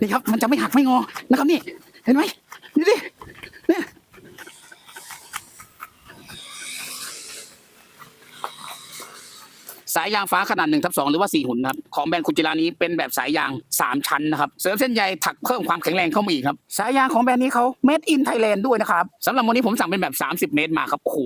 นี่ครับ มันจะไม่หักไม่งอนะครับนี่ เห็นไหมนี่ดิเนี่ย สายยางฟ้าขนาดหนึ่งทับสองหรือว่าสี่หุ่นนะครับของแบรนด์คุจิรานี้เป็นแบบสายยางสามชั้นนะครับเสริมเส้นใยถักเพิ่มความแข็งแรงเข้ามาอีกครับสายยางของแบรนด์นี้เขา made in Thailand ด้วยนะครับสำหรับวันนี้ผมสั่งเป็นแบบ 30 เมตรมาครับโอ้โห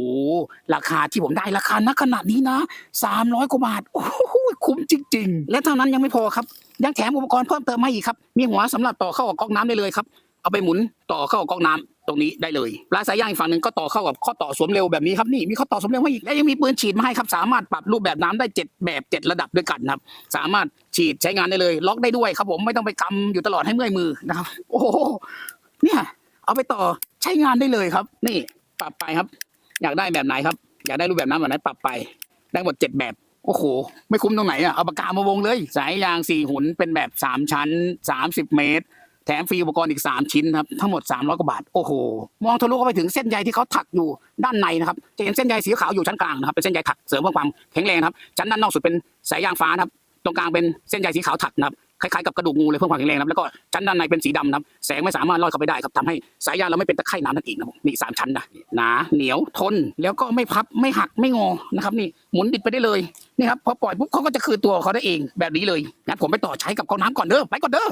ราคาที่ผมได้ราคานักขนาดนี้นะ 300กว่าบาทโอ้โหคุ้มจริง ๆ และเท่านั้นยังไม่พอครับยังแถมอุปกรณ์เพิ่มเติมมาอีกครับมีหัวสำหรับต่อเข้ากับก๊อกน้ำได้เลยครับเอาไปหมุนต่อเข้ากับก๊อกน้ำ ตรงนี้ได้เลยปลายสายยางอีกฝั่งหนึ่งก็ต่อเข้ากับข้อต่อสวมเร็วแบบนี้ครับนี่มีข้อต่อสวมเร็วให้อีกและยังมีปืนฉีดมาให้ครับสามารถปรับรูปแบบน้ำได้เจ็ดแบบเจ็ดระดับด้วยกันนะครับสามารถฉีดใช้งานได้เลย ล็อกได้ด้วยครับผมไม่ต้องไปกำอยู่ตลอดให้เมื่อยมือนะครับ โอ้โหเนี่ยเอาไปต่อใช้งานได้เลยครับ นี่ปรับไปครับ อยากได้แบบไหนครับ อยากได้รูปแบบน้ำแบบไหนปรับไป ได้หมดเจ็ดแบบโอ้โห ไม่คุ้มตรงไหนอะ เอาปากกามาวงเลย สายยางสี่หุนเป็นแบบสามชั้นสามสิบเมตร ถมฟรีอุปกรณ์อีก 3 ชิ้นครับทั้งหมด 300กว่าบาท โอ้โห มองทะลุเข้าไปถึงเส้นใยที่เขาถักอยู่ด้านในนะครับจะเห็นเส้นใยสีขาวอยู่ชั้นกลางนะครับเป็นเส้นใยถักเสริมเพิ่มความแข็งแรงครับชั้นด้านนอกสุดเป็นสายยางฟ้านะครับตรงกลางเป็นเส้นใยสีขาวถักนะครับคล้ายๆกับกระดูกงูเลยเพิ่มความแข็งแรงนะครับแล้วก็ชั้นด้านในเป็นสีดำนะครับแสงไม่สามารถลอดเข้าไปได้ครับทำให้สายยางเราไม่เป็นตะไคร่น้ำนั่นเองนะครับนี่สามชั้นนะหนาเหนียวทนแล้วก็ไม่พับไม่หักไม่งอนะครับนี่หมุนบิดไปได้เลยนี่ครับพอปล่อยปุ๊บเขาก็จะคืนตัวเขาได้เองแบบนี้เลยงั้นผมไปต่อใช้กับกองน้ำก่อนเด้อไปก่อนเด้อ